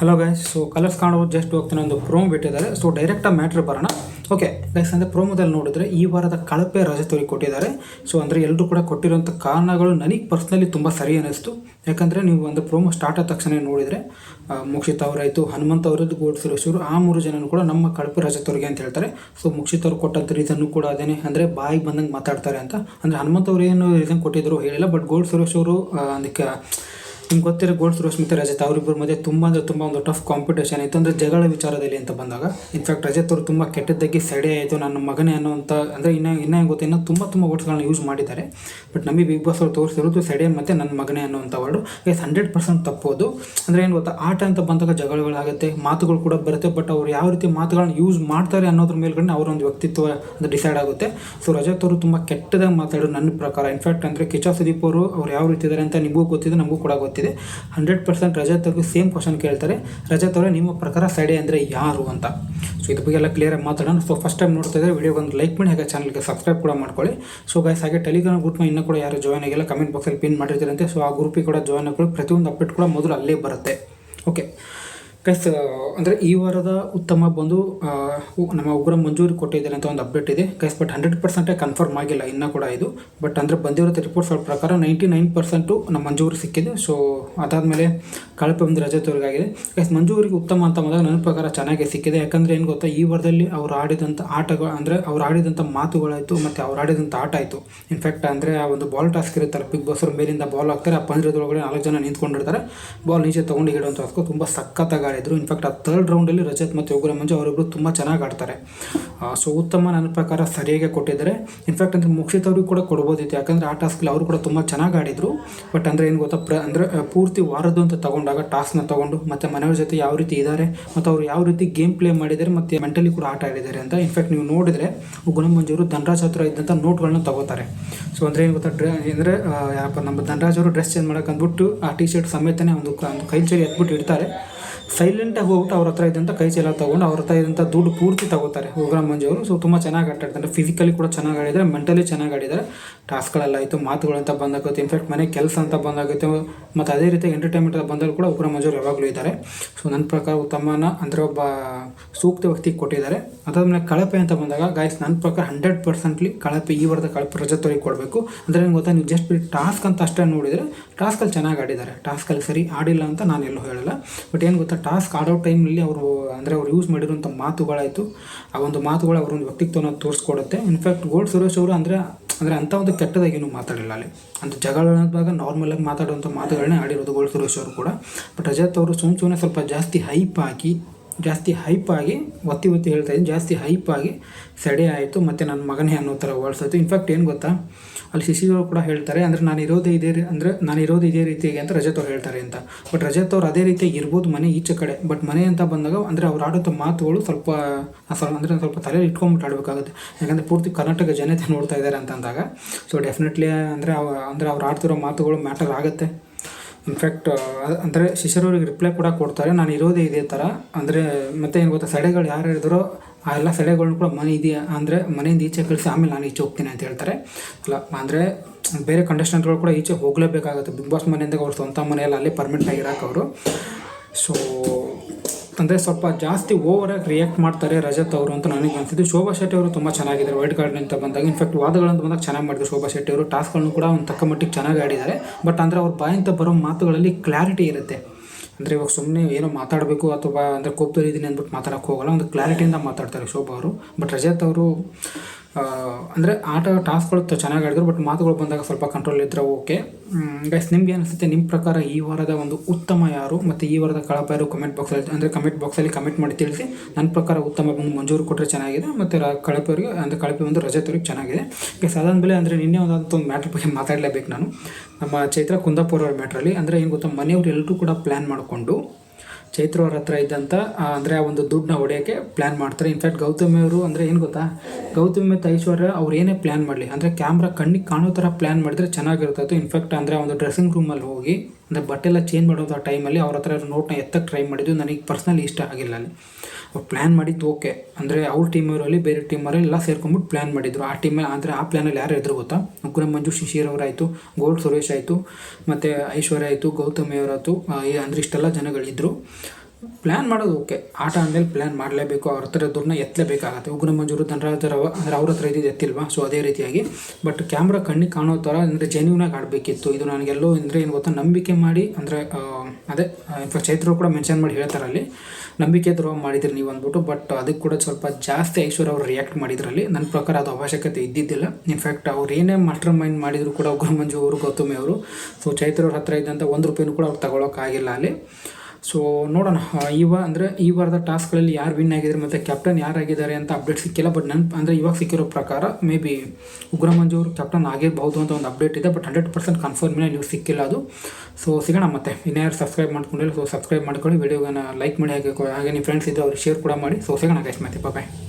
Hello guys so colours ಕಾಣೋದು just ಹೋಗ್ತಾನೆ ಒಂದು ಪ್ರೋಮ್ ಬಿಟ್ಟಿದ್ದಾರೆ ಸೊ ಡೈರೆಕ್ಟಾಗಿ ಮ್ಯಾಟ್ರ್ ಬರೋಣ. ಓಕೆ ಗೈಸ್ ಅಂದರೆ ಪ್ರೋಮೋದಲ್ಲಿ ನೋಡಿದ್ರೆ ಈ ವಾರದ ಕಳಪೆ ರಜೆ ಕೊಟ್ಟಿದ್ದಾರೆ. ಸೊ ಅಂದರೆ ಎಲ್ಲರೂ ಕೂಡ ಕೊಟ್ಟಿರುವಂಥ ಕಾರಣಗಳು ನನಗೆ ಪರ್ಸ್ನಲಿ ತುಂಬ ಸರಿ ಅನ್ನಿಸ್ತು ಯಾಕಂದರೆ ನೀವು ಒಂದು ಪ್ರೋಮೋ ಸ್ಟಾರ್ಟ್ ಆದ ತಕ್ಷಣ ನೋಡಿದರೆ ಮುಕ್ಷಿತ್ ಅವರಾಯಿತು, ಹನುಮಂತ ಅವರದ್ದು, ಗೋಡ್ ಸುರೇಶ್ ಆ ಮೂರು ಜನನು ಕೂಡ ನಮ್ಮ ಕಳಪೆ ರಜೆ ತೋರಿಗೆ ಅಂತ ಹೇಳ್ತಾರೆ. ಸೊ ಮುಕ್ಷಿತ್ ಅವ್ರು ಕೊಟ್ಟಂಥ ರೀಸನ್ನು ಕೂಡ ಅದೇನೆ. ಅಂದರೆ ಬಾಯಿಗೆ ಬಂದಂಗೆ ಮಾತಾಡ್ತಾರೆ ಅಂತ. ಅಂದರೆ ಹನುಮಂತ ಅವರು ಏನು ರೀಸನ್ ಕೊಟ್ಟಿದ್ರು ಹೇಳಿಲ್ಲ ಬಟ್ ಗೋಲ್ಡ್ ಸುರೇಶ್ ಅದಕ್ಕೆ ನಿಮ್ಗೆ ಗೊತ್ತಿರೋ ಗೋಲ್ಡ್ ರೋಸ್ಮಿತ ಮತ್ತು ರಜತ್ ಅವರಿಬ್ಬರ ಮಧ್ಯೆ ತುಂಬ ಅಂದರೆ ತುಂಬ ಒಂದು ಟಫ್ ಕಾಂಪಿಟೇಷನ್ ಇತ್ತು. ಅಂದರೆ ಜಗಳ ವಿಚಾರದಲ್ಲಿ ಅಂತ ಬಂದಾಗ ಇನ್ಫ್ಯಾಕ್ಟ್ ರಜತ್ ಅವರು ತುಂಬ ಕೆಟ್ಟದ್ದಾಗಿ ಸೆಡೆ ಆಯಿತು, ನನ್ನ ಮಗನೇ ಅನ್ನೋಂಥ ಅಂದರೆ ಇನ್ನೂ ಇನ್ನೂ ಗೊತ್ತೆ, ಇನ್ನೂ ತುಂಬ ತುಂಬ ವರ್ಡ್ಸ್ಗಳನ್ನ ಯೂಸ್ ಮಾಡಿದ್ದಾರೆ. ಬಟ್ ನಮಗೆ ಬಿಗ್ ಬಾಸ್ ಅವರು ತೋರಿಸಿರೋದು ಸೆಡೆ ಮತ್ತು ನನ್ನ ಮಗನೇ ಅನ್ನೋಂಥ ವರ್ಡು ಎಸ್ ಹಂಡ್ರೆಡ್ ಪರ್ಸೆಂಟ್ ತಪ್ಪೋದು ಅಂದರೆ ಏನು ಗೊತ್ತಾ ಆಟ ಅಂತ ಬಂದಾಗ ಜಗಳಗಳಾಗುತ್ತೆ ಮಾತುಗಳು ಕೂಡ ಬರುತ್ತೆ ಬಟ್ ಅವ್ರು ಯಾವ ರೀತಿ ಮಾತುಗಳನ್ನ ಯೂಸ್ ಮಾಡ್ತಾರೆ ಅನ್ನೋದ್ರ ಮೇಲ್ಗಡೆ ಅವರ ಒಂದು ವ್ಯಕ್ತಿತ್ವ ಅದು ಡಿಸೈಡ್ ಆಗುತ್ತೆ. ಸೊ ರಜತ್ ಅವರು ತುಂಬ ಕೆಟ್ಟದಾಗಿ ಮಾತಾಡೋದು ನನ್ನ ಪ್ರಕಾರ. ಇನ್ಫ್ಯಾಕ್ಟ್ ಅಂದರೆ ಕಿಚಾ ಸುದೀಪ್ ಅವರು, ಅವ್ರು ಯಾವ ರೀತಿ ಇದ್ದಾರೆ ಅಂತ ನಿಮಗೂ ಗೊತ್ತಿದೆ, ನಮಗೂ ಕೂಡ ಗೊತ್ತಿದೆ. ಹಂಡ್ರೆಡ್ ಪರ್ಸೆಂಟ್ ರಜತ್ ಅವ್ರಿಗೆ ಸೇಮ್ ಕ್ವಶನ್ ಕೇಳ್ತಾರೆ. ರಜತ್ ಅವರೇ ನಿಮ್ಮ ಪ್ರಕಾರ ಸೈಡೆ ಅಂದರೆ ಯಾರು ಅಂತ? ಸೊ ಇದ್ರ ಬಗ್ಗೆ ಎಲ್ಲ ಕ್ಲಿಯರಾಗಿ ಮಾತಾಡೋಣ. ಸೊ ಫಸ್ಟ್ ಟೈಮ್ ನೋಡ್ತಾ ಇದ್ದರೆ ವಿಡಿಯೋ ಒಂದು ಲೈಕ್ ಮಾಡಿ, ಹಾಗೆ ಚಾನಲ್ಗೆ ಸಬ್ಸ್ಕ್ರೈಬ್ ಕೂಡ ಮಾಡ್ಕೊಳ್ಳಿ. ಸೊ ಗೈಸ್ ಹಾಗೆ ಟೆಲಿಗ್ರಾಮ್ ಗ್ರೂಪ್ನ ಇನ್ನೂ ಕೂಡ ಯಾರು ಜಾಯ್ನ್ ಆಗಿಲ್ಲ ಕಮೆಂಟ್ ಬಾಕ್ಸಲ್ಲಿ ಪಿನ್ ಮಾಡಿರ್ತೀರಂತೆ. ಸೊ ಆ ಗ್ರೂಪಿಗೆ ಕೂಡ ಜಾಯ್ನ್ ಆಗಿ ಪ್ರತಿಯೊಂದು ಅಪ್ಡೇಟ್ ಕೂಡ ಮೊದಲು ಅಲ್ಲೇ ಬರುತ್ತೆ. ಓಕೆ ಗೈಸ್ ಅಂದರೆ ಈ ವಾರದ ಉತ್ತಮ ಬಂದು ನಮ್ಮ ಉಗ್ರ ಮಂಜೂರಿ ಕೊಟ್ಟಿದ್ದಾರೆ ಅಂತ ಒಂದು ಅಪ್ಡೇಟ್ ಇದೆ. ಗೈಸ್ ಬಟ್ ಹಂಡ್ರೆಡ್ ಪರ್ಸೆಂಟೇ ಕನ್ಫರ್ಮ್ ಆಗಿಲ್ಲ, ಇನ್ನೂ ಕೂಡ ಇದು. ಬಟ್ ಅಂದರೆ ಬಂದಿರೋ ರಿಪೋರ್ಟ್ಸ್ಗಳ ಪ್ರಕಾರ ನೈಂಟಿ ನೈನ್ ಪರ್ಸೆಂಟು ನಮ್ಮ ಮಂಜೂರಿ ಸಿಕ್ಕಿದೆ. ಸೊ ಅದಾದಮೇಲೆ ಕಳಪೆ ಒಂದು ರಜೆ ತೋರಿಗಾಗಿದೆ ಗೈಸ್ ಮಂಜೂರಿಗೆ ಉತ್ತಮ ಅಂತ ಬಂದಾಗ ನನ್ನ ಪ್ರಕಾರ ಚೆನ್ನಾಗಿ ಸಿಕ್ಕಿದೆ. ಯಾಕಂದರೆ ಏನು ಗೊತ್ತಾ, ಈ ವಾರದಲ್ಲಿ ಅವ್ರು ಆಡಿದಂಥ ಆಟಗಳು, ಅಂದರೆ ಅವ್ರು ಆಡಿದಂಥ ಮಾತುಗಳಾಯಿತು, ಮತ್ತು ಅವ್ರು ಆಡಿದಂಥ ಆಟ ಆಯಿತು. ಇನ್ಫ್ಯಾಕ್ಟ್ ಅಂದರೆ ಆ ಒಂದು ಬಾಲ್ ಟಾಸ್ಕ್ ಇರುತ್ತಲ್ಲ ಬಿಗ್ ಬಾಸ್ ಅವ್ರ ಮೇಲಿಂದ ಬಾಲ್ ಹಾಕ್ತಾರೆ, ಆ ಪಂದ್ರದೊಳಗಡೆ ನಾಲ್ಕು ಜನ ನಿಂತ್ಕೊಂಡಿರ್ತಾರೆ. ಬಾಲ್ ನೀಚೆ ತೊಗೊಂಡು ಹಿಡುವಂಥ ತುಂಬ ಸಖತ್ತಾಗಿ ಆಡಿದ್ರು ಇನ್ಫ್ಯಾಕ್ಟ್ ಆ ಥರ್ಡ್ ರೌಂಡಲ್ಲಿ ರಜತ್ ಮತ್ತು ಉಗ್ರ ಮಂಜು ಅವರಿಬ್ಬರು ತುಂಬ ಚೆನ್ನಾಗಿ ಆಡ್ತಾರೆ. ಸೊ ಉತ್ತಮ ನನ್ನ ಪ್ರಕಾರ ಸರಿಯಾಗಿ ಕೊಟ್ಟಿದ್ದಾರೆ. ಇನ್ಫ್ಯಾಕ್ಟ್ ಅಂದರೆ ಮುಕ್ಷಿತ್ ಅವ್ರಿಗೆ ಕೂಡ ಕೊಡ್ಬೋದಿತ್ತು. ಯಾಕಂದರೆ ಆ ಟಾಸ್ಕಲ್ಲಿ ಅವರು ಕೂಡ ತುಂಬ ಚೆನ್ನಾಗಿ ಆಡಿದರು. ಬಟ್ ಅಂದರೆ ಏನು ಗೊತ್ತಾ, ಪ್ರ, ಅಂದರೆ ಪೂರ್ತಿ ವಾರದ್ದು ಅಂತ ತಗೊಂಡಾಗ ಟಾಸ್ಕ್ನ ತಗೊಂಡು ಮತ್ತು ಮನೆಯವ್ರ ಜೊತೆ ಯಾವ ರೀತಿ ಇದ್ದಾರೆ ಮತ್ತು ಅವ್ರು ಯಾವ ರೀತಿ ಗೇಮ್ ಪ್ಲೇ ಮಾಡಿದ್ದಾರೆ ಮತ್ತು ಮೆಂಟಲಿ ಕೂಡ ಆಟ ಆಡಿದ್ದಾರೆ ಅಂತ. ಇನ್ಫ್ಯಾಕ್ಟ್ ನೀವು ನೋಡಿದರೆ ಗುಣಮಂಜೂರು ಧನರಾಜ್ ಹತ್ರ ಇದ್ದಂಥ ನೋಟ್ಗಳನ್ನ ತಗೋತಾರೆ. ಸೊ ಅಂದರೆ ಏನು ಗೊತ್ತಾ, ಡ್ರೆ, ಅಂದರೆ ಯಾಪ ನಮ್ಮ ಧನರಾಜ್ ಅವರು ಡ್ರೆಸ್ ಚೇಂಜ್ ಮಾಡೋಕೆ ಅಂದ್ಬಿಟ್ಟು ಆ ಟಿ ಶರ್ಟ್ ಸಮೇತನೇ ಒಂದು ಒಂದು ಕೈ ಚೇರಿ ಎತ್ಬಿಟ್ಟು ಇಡ್ತಾರೆ. ಸೈಲೆಂಟಾಗಿ ಹೋಗ್ಬಿಟ್ಟು ಅವ್ರ ಹತ್ರ ಇದ್ದಂಥ ಕೈ ಚೀಲ ತೊಗೊಂಡು ಅವ್ರ ಹತ್ರ ಇದ್ದಂಥ ದುಡ್ಡು ಪೂರ್ತಿ ತಗೋತಾರೆ. ಉಗ್ರ ಮಂಜು ಅವರು. ಸೊ ತುಂಬ ಚೆನ್ನಾಗಿ ಆಟ ಆಡ್ತಾರೆ ಫಿಸಿಕಲಿ ಕೂಡ ಚೆನ್ನಾಗಿ ಆಡಿದ್ದಾರೆ ಮೆಂಟಲಿ ಚೆನ್ನಾಗಿ ಆಡಿದ್ದಾರೆ. ಟಾಸ್ಕ್ಗಳೆಲ್ಲ ಆಯಿತು, ಮಾತುಗಳು ಅಂತ ಬಂದಾಗುತ್ತೆ ಇನ್ಫ್ಯಾಕ್ಟ್ ಮನೆ ಕೆಲಸ ಅಂತ ಬಂದಾಗುತ್ತೆ ಮತ್ತು ಅದೇ ರೀತಿ ಎಂಟರ್ಟೈನ್ಮೆಂಟ್ ಬಂದಾಗ ಕೂಡ ಉಗ್ರ ಮಂಜೂರು ಯಾವಾಗಲೂ ಇದ್ದಾರೆ. ಸೊ ನನ್ನ ಪ್ರಕಾರ ಉತ್ತಮನ ಅಂದರೆ ಒಬ್ಬ ಸೂಕ್ತ ವ್ಯಕ್ತಿಗೆ ಕೊಟ್ಟಿದ್ದಾರೆ. ಅದಾದಮೇಲೆ ಕಳಪೆ ಅಂತ ಬಂದಾಗ ಗಾಯ್ಸ್ ನನ್ನ ಪ್ರಕಾರ ಹಂಡ್ರೆಡ್ ಪರ್ಸೆಂಟ್ಲಿ ಕಳಪೆ, ಈ ವಾರದ ಕಳಪೆ ರಜತವರಿಗೆ ಕೊಡಬೇಕು. ಅಂದರೆ ಏನು ಗೊತ್ತಾ, ನೀವು ಜಸ್ಟ್ ಬಿ ಟಾಸ್ಕ್ ಅಂತ ಅಷ್ಟೇ ನೋಡಿದರೆ ಟಾಸ್ಕಲ್ಲಿ ಚೆನ್ನಾಗಿ ಆಡಿದ್ದಾರೆ. ಟಾಸ್ಕಲ್ಲಿ ಸರಿ ಆಡಿಲ್ಲ ಅಂತ ನಾನು ಎಲ್ಲೂ ಹೇಳಲ್ಲ. ಬಟ್ ಏನು ಗೊತ್ತಾ ಟಾಸ್ಕ್ ಆಡೋ ಟೈಮಲ್ಲಿ ಅವರು, ಅಂದರೆ ಅವ್ರು ಯೂಸ್ ಮಾಡಿರುವಂಥ ಮಾತುಗಳಾಯಿತು. ಆ ಒಂದು ಮಾತುಗಳು ಅವರೊಂದು ವ್ಯಕ್ತಿತ್ವನ ತೋರಿಸ್ಕೊಡುತ್ತೆ. ಇನ್ಫ್ಯಾಕ್ಟ್ ಗೋಲ್ಡ್ ಸುರೇಶ್ ಅವರು ಅಂದರೆ ಅಂದರೆ ಅಂಥ ಒಂದು ಕೆಟ್ಟದಾಗೇನು ಮಾತಾಡಿಲ್ಲ ಅಲ್ಲಿ. ಅಂತ ಜಗಳದಾಗ ನಾರ್ಮಲಾಗಿ ಮಾತಾಡುವಂಥ ಮಾತುಗಳನ್ನೇ ಆಡಿರೋದು ಗೋಲ್ ಸುರೇಶ್ ಅವರು ಕೂಡ. ಬಟ್ ರಜತ್ ಅವರು ಸುಮ್ಮ ಸುಮ್ಮನೆ ಸ್ವಲ್ಪ ಜಾಸ್ತಿ ಹೈಪ್ ಹಾಕಿ ಜಾಸ್ತಿ ಹೈಪ್ ಆಗಿ, ಒತ್ತಿ ಒತ್ತಿ ಹೇಳ್ತಾ ಇದ್ದೀನಿ, ಜಾಸ್ತಿ ಆಗಿ ಸೆಡೆ ಆಯಿತು, ಮತ್ತು ನನ್ನ ಮಗನೇ ಅನ್ನೋ ಥರ ಆಯಿತು ಇನ್ಫ್ಯಾಕ್ಟ್ ಏನು ಗೊತ್ತಾ? ಅಲ್ಲಿ ಶಿಶಿಗಳು ಕೂಡ ಹೇಳ್ತಾರೆ, ಅಂದರೆ ನಾನು ಇರೋದೇ ಇದೇ ಅಂದರೆ ನಾನು ಇರೋದು ಇದೇ ರೀತಿಯಾಗಿ ಅಂತ ರಜತ್ ಅವ್ರು ಹೇಳ್ತಾರೆ ಅಂತ. ಬಟ್ ರಜತ್ ಅವ್ರು ಅದೇ ರೀತಿಯಾಗಿ ಇರ್ಬೋದು ಮನೆ ಈಚೆ ಕಡೆ. ಬಟ್ ಮನೆ ಅಂತ ಬಂದಾಗ, ಅಂದರೆ ಅವ್ರು ಆಡೋಂಥ ಮಾತುಗಳು ಸ್ವಲ್ಪ ಸ್ವಲ್ಪ ಅಂದರೆ ಸ್ವಲ್ಪ ತಲೆಯಲ್ಲಿ ಇಟ್ಕೊಂಬಿಟ್ಟು ಆಡಬೇಕಾಗುತ್ತೆ. ಯಾಕಂದರೆ ಪೂರ್ತಿ ಕರ್ನಾಟಕ ಜನತೆ ನೋಡ್ತಾ ಇದ್ದಾರೆ ಅಂತ ಅಂದಾಗ. ಸೊ ಡೆಫಿನೆಟ್ಲಿ ಅಂದರೆ ಅವ, ಅಂದರೆ ಅವ್ರು ಆಡ್ತಿರೋ ಮಾತುಗಳು ಮ್ಯಾಟರ್ ಆಗುತ್ತೆ. ಇನ್ಫ್ಯಾಕ್ಟ್ ಅಂದರೆ ಶಿಷ್ಯರವ್ರಿಗೆ ರಿಪ್ಲೈ ಕೂಡ ಕೊಡ್ತಾರೆ. ನಾನು ಇರೋದೇ ಇದೇ ಥರ ಅಂದರೆ ಮತ್ತೆ ಏನು ಗೊತ್ತಾ ಸಡೆಗಳು ಯಾರು ಹೇಳಿದ್ರು ಆ ಎಲ್ಲ ಸಡೆಗಳನ್ನ ಕೂಡ ಮನೆ ಇದೆಯಾ, ಅಂದರೆ ಮನೆಯಿಂದ ಈಚೆ ಕಳಿಸಿ ಆಮೇಲೆ ನಾನು ಈಚೆ ಹೋಗ್ತೀನಿ ಅಂತ ಹೇಳ್ತಾರೆ. ಅಲ್ಲ, ಅಂದರೆ ಬೇರೆ ಕಂಟೆಸ್ಟೆಂಟ್ಗಳು ಕೂಡ ಈಚೆ ಹೋಗಲೇಬೇಕಾಗುತ್ತೆ. ಬಿಗ್ ಬಾಸ್ ಮನೆಯಿಂದ ಅವ್ರ ಸ್ವಂತ ಮನೆಯಲ್ಲಿ ಅಲ್ಲೇ ಪರ್ಮಿಟ್ ಆಗಿರೋಕೆ ಅವರು. ಸೊ ಅಂದರೆ ಸ್ವಲ್ಪ ಜಾಸ್ತಿ ಓವರಾಗಿ ರಿಯಾಕ್ಟ್ ಮಾಡ್ತಾರೆ ರಜತ್ ಅವರು ಅಂತ ನನಗೆ ಅನಿಸಿದ್ದು. ಶೋಭಾ ಶೆಟ್ಟಿ ಅವರು ತುಂಬ ಚೆನ್ನಾಗಿದ್ದಾರೆ. ವೈಟ್ ಕಾರ್ಡ್ ಅಂತ ಬಂದಾಗ ಇನ್ಫ್ಯಾಕ್ಟ್ ವಾದಗಳಂತ ಬಂದಾಗ ಚೆನ್ನಾಗಿ ಮಾಡಿದ್ರು ಶೋಭಾ ಶೆಟ್ಟಿ ಅವರು. ಟಾಸ್ಕ್ಗಳನ್ನು ಕೂಡ ಒಂದು ತಕ್ಕ ಮಟ್ಟಿಗೆ ಚೆನ್ನಾಗಿ ಆಡಿದ್ದಾರೆ. ಬಟ್ ಅಂದರೆ ಅವ್ರ ಬಾಯಿಂದ ಬರೋ ಮಾತುಗಳಲ್ಲಿ ಕ್ಲಾರಿಟಿ ಇರುತ್ತೆ. ಅಂದರೆ ಇವಾಗ ಸುಮ್ಮನೆ ಏನೋ ಮಾತಾಡಬೇಕು ಅಥವಾ ಅಂದರೆ ಕೋಪದಲ್ಲಿ ಇದೀನಿ ಅಂದ್ಬಿಟ್ಟು ಮಾತಾಡೋಕ್ಕೆ ಹೋಗಲ್ಲ, ಒಂದು ಕ್ಲಾರಿಟಿಯಿಂದ ಮಾತಾಡ್ತಾರೆ ಶೋಭಾ ಅವರು. ಬಟ್ ರಜತ್ ಅವರು ಅಂದರೆ ಆಟ ಟಾಸ್ಕ್ಗಳು ಚೆನ್ನಾಗಿ ಆಡಿದ್ರು ಬಟ್ ಮಾತುಗಳು ಬಂದಾಗ ಸ್ವಲ್ಪ ಕಂಟ್ರೋಲ್ ಇದ್ದರೆ ಓಕೆ ಗೈಸ್ ನಿಮ್ಗೆ ಅನಿಸುತ್ತೆ ನಿಮ್ಮ ಪ್ರಕಾರ ಈ ವಾರದ ಒಂದು ಉತ್ತಮ ಯಾರು ಮತ್ತು ಈ ವಾರದ ಕಳಪಾಯರು ಯಾರು ಕಮೆಂಟ್ ಬಾಕ್ಸಲ್ಲಿ ಅಂದರೆ ಕಮೆಂಟ್ ಬಾಕ್ಸಲ್ಲಿ ಕಮೆಂಟ್ ಮಾಡಿ ತಿಳಿಸಿ. ನನ್ನ ಪ್ರಕಾರ ಉತ್ತಮ ಬಂದು ಮಂಜೂರು ಕೊಟ್ಟರೆ ಚೆನ್ನಾಗಿದೆ ಮತ್ತು ಕಳಪೆಯವರಿಗೆ, ಅಂದರೆ ಕಳಪೆ ಒಂದು ರಜೆ ಅವ್ರಿಗೆ ಚೆನ್ನಾಗಿದೆ ಗೈಸ್ ಅದಾದಮೇಲೆ ಅಂದರೆ ನಿನ್ನೆ ಒಂದಂತ ಒಂದು ಮ್ಯಾಟ್ರ್ ಬಗ್ಗೆ ಮಾತಾಡಲೇಬೇಕು ನಾನು. ನಮ್ಮ ಚೈತ್ರ ಕುಂದಾಪುರ ಮ್ಯಾಟ್ರಲ್ಲಿ ಅಂದರೆ ಏನು ಗೊತ್ತಾ, ಮನೆಯವರು ಎಲ್ಲರೂ ಕೂಡ ಪ್ಲ್ಯಾನ್ ಮಾಡಿಕೊಂಡು ಚೈತ್ರ ಅವ್ರ ಹತ್ರ ಇದ್ದಂಥ ಅಂದರೆ ಆ ಒಂದು ದುಡ್ಡನ್ನ ಹೊಡೆಯೋಕ್ಕೆ ಪ್ಲ್ಯಾನ್ ಮಾಡ್ತಾರೆ. ಇನ್ಫ್ಯಾಕ್ಟ್ ಗೌತಮಿ ಅವರು ಅಂದರೆ ಏನು ಗೊತ್ತಾ? ಗೌತಮಿ ಮತ್ತು ಐಶ್ವರ್ಯ ಅವ್ರು ಏನೇ ಪ್ಲ್ಯಾನ್ ಮಾಡಲಿ, ಅಂದರೆ ಕ್ಯಾಮ್ರಾ ಕಣ್ಣಿಗೆ ಕಾಣೋ ಥರ ಪ್ಲ್ಯಾನ್ ಮಾಡಿದ್ರೆ ಚೆನ್ನಾಗಿರ್ತಾಯಿತ್ತು ಇನ್ಫ್ಯಾಕ್ಟ್ ಅಂದರೆ ಒಂದು ಡ್ರೆಸ್ಸಿಂಗ್ ರೂಮಲ್ಲಿ ಹೋಗಿ, ಅಂದರೆ ಬಟ್ಟೆ ಎಲ್ಲ ಚೇಂಜ್ ಮಾಡೋದು ಆ ಟೈಮಲ್ಲಿ ಅವ್ರ ಹತ್ರ ನೋಟ್ನ ಎತ್ತಕ್ಕೆ ಟ್ರೈ ಮಾಡಿದ್ದು ನನಗೆ ಪರ್ಸ್ನಲಿ ಇಷ್ಟ ಆಗಿಲ್ಲ ಅಲ್ಲಿ. ಅವ್ರು ಪ್ಲ್ಯಾನ್ ಮಾಡಿದ್ದು ಓಕೆ ಅಂದರೆ ಅವ್ರ ಟೀಮವರಲ್ಲಿ ಬೇರೆ ಟೀಮರಲ್ಲಿ ಎಲ್ಲ ಸೇರ್ಕೊಂಡ್ಬಿಟ್ಟು ಪ್ಲ್ಯಾನ್ ಮಾಡಿದ್ರು. ಆ ಟೀಮಲ್ಲಿ ಅಂದರೆ ಆ ಪ್ಲ್ಯಾನಲ್ಲಿ ಯಾರು ಇದ್ರು ಗೊತ್ತಾ? ಉಗ್ರ ಮಂಜು ಶಿಶಿರ್ ಅವರಾಯಿತು ಗೋಲ್ಡ್ ಸುರೇಶ್ ಆಯಿತು, ಮತ್ತು ಐಶ್ವರ್ಯ ಆಯಿತು, ಗೌತಮಿ ಅವರಾಯಿತು ಅಂದರೆ ಇಷ್ಟೆಲ್ಲ ಜನಗಳಿದ್ದರು ಪ್ಲ್ಯಾನ್ ಮಾಡೋದು ಓಕೆ ಆಟ ಅಂದಮೇಲೆ ಪ್ಲ್ಯಾನ್ ಮಾಡಲೇಬೇಕು. ಅವ್ರ ಹತ್ರ ದುಡ್ಡನ್ನ ಎತ್ತಲೇಬೇಕಾಗತ್ತೆ ಉಗ್ರ ಮಂಜೂರು ಧನರಾಜರವ ಅಂದರೆ ಅವ್ರ ಹತ್ರ ಇದ್ದಿದ್ದು ಎತ್ತಿಲ್ವಾ? ಸೊ ಅದೇ ರೀತಿಯಾಗಿ. ಬಟ್ ಕ್ಯಾಮ್ರಾ ಕಣ್ಣಿಗೆ ಕಾಣೋ ಥರ, ಅಂದರೆ ಜೆನ್ಯೂನಾಗಿ ಆಡಬೇಕಿತ್ತು. ಇದು ನನಗೆಲ್ಲೋ, ಅಂದರೆ ಏನು ಗೊತ್ತಾ? ನಂಬಿಕೆ ಮಾಡಿ, ಅಂದರೆ ಅದೇ ಇನ್ಫ್ಯಾಕ್ಟ್ ಚೈತ್ರರು ಕೂಡ ಮೆನ್ಷನ್ ಮಾಡಿ ಹೇಳ್ತಾರೆ ಅಲ್ಲಿ ನಂಬಿಕೆ ದ್ರೋಹ ಮಾಡಿದ್ರಿ ನೀವು ಅಂದ್ಬಿಟ್ಟು ಬಟ್ ಅದಕ್ಕೆ ಕೂಡ ಸ್ವಲ್ಪ ಜಾಸ್ತಿ ಐಶ್ವರ್ಯ ಅವ್ರು ರಿಯಾಕ್ಟ್ ಮಾಡಿದ್ರಲ್ಲಿ. ನನ್ನ ಪ್ರಕಾರ ಅದು ಅವಶ್ಯಕತೆ ಇದ್ದಿದ್ದಿಲ್ಲ. ಇನ್ಫ್ಯಾಕ್ಟ್ ಅವ್ರು ಏನೇ ಮಾಸ್ಟರ್ ಮೈಂಡ್ ಮಾಡಿದ್ರು ಕೂಡ ಉಗ್ರ ಮಂಜು ಅವರು, ಗೌತಮಿ ಅವರು ಸೊ ಚೈತ್ರ ಅವ್ರ ಹತ್ರ ಇದ್ದಂಥ ಒಂದು ರೂಪಾಯಿನೂ ಕೂಡ ಅವ್ರು ತಗೊಳಕ್ಕಾಗಿಲ್ಲ ಅಲ್ಲಿ. ಸೊ ನೋಡೋಣ. ಈ ವಾರ ಅಂದರೆ ಈ ವಾರದ ಟಾಸ್ಕ್ಗಳಲ್ಲಿ ಯಾರು ವಿನ್ ಆಗಿದ್ದಾರೆ ಮತ್ತು ಕ್ಯಾಪ್ಟನ್ ಯಾರಾಗಿದ್ದಾರೆ ಅಂತ ಅಪ್ಡೇಟ್ ಸಿಕ್ಕಿಲ್ಲ, ಬಟ್ ನನ್ನ ಅಂದರೆ ಇವಾಗ ಸಿಕ್ಕಿರೋ ಪ್ರಕಾರ ಮೇ ಬಿ ಉಗ್ರ ಮಂಜು ಅವರು ಕ್ಯಾಪ್ಟನ್ ಆಗಿರಬಹುದು ಅಂತ ಒಂದು ಅಪ್ಡೇಟ್ ಇದೆ, ಬಟ್ ಹಂಡ್ರೆಡ್ ಪರ್ಸೆಂಟ್ ಕನ್ಫರ್ಮ್ ನೀವು ಸಿಕ್ಕಿಲ್ಲ ಅದು. ಸೊ ಸಿಗೋಣ ಮತ್ತೆ. ಇನ್ಯಾರು ಸಬ್ಸ್ಕ್ರೈಬ್ ಮಾಡ್ಕೊಂಡಿಲ್ಲ ಸೊ ಸಬ್ಸ್ಕ್ರೈಬ್ ಮಾಡ್ಕೊಳ್ಳಿ. ವಿಡಿಯೋಗನ ಲೈಕ್ ಮಾಡಿ, ಹಾಗೆ ಹಾಗೆ ನಿಮ್ಮ ಫ್ರೆಂಡ್ಸ್ ಇದ್ದು ಅವ್ರಿಗೆ ಶೇರ್ ಕೂಡ ಮಾಡಿ. ಸೊ ಸಿಗೋಣ ಗೈಸ್ ಮತ್ತೆ ಬಾಯ್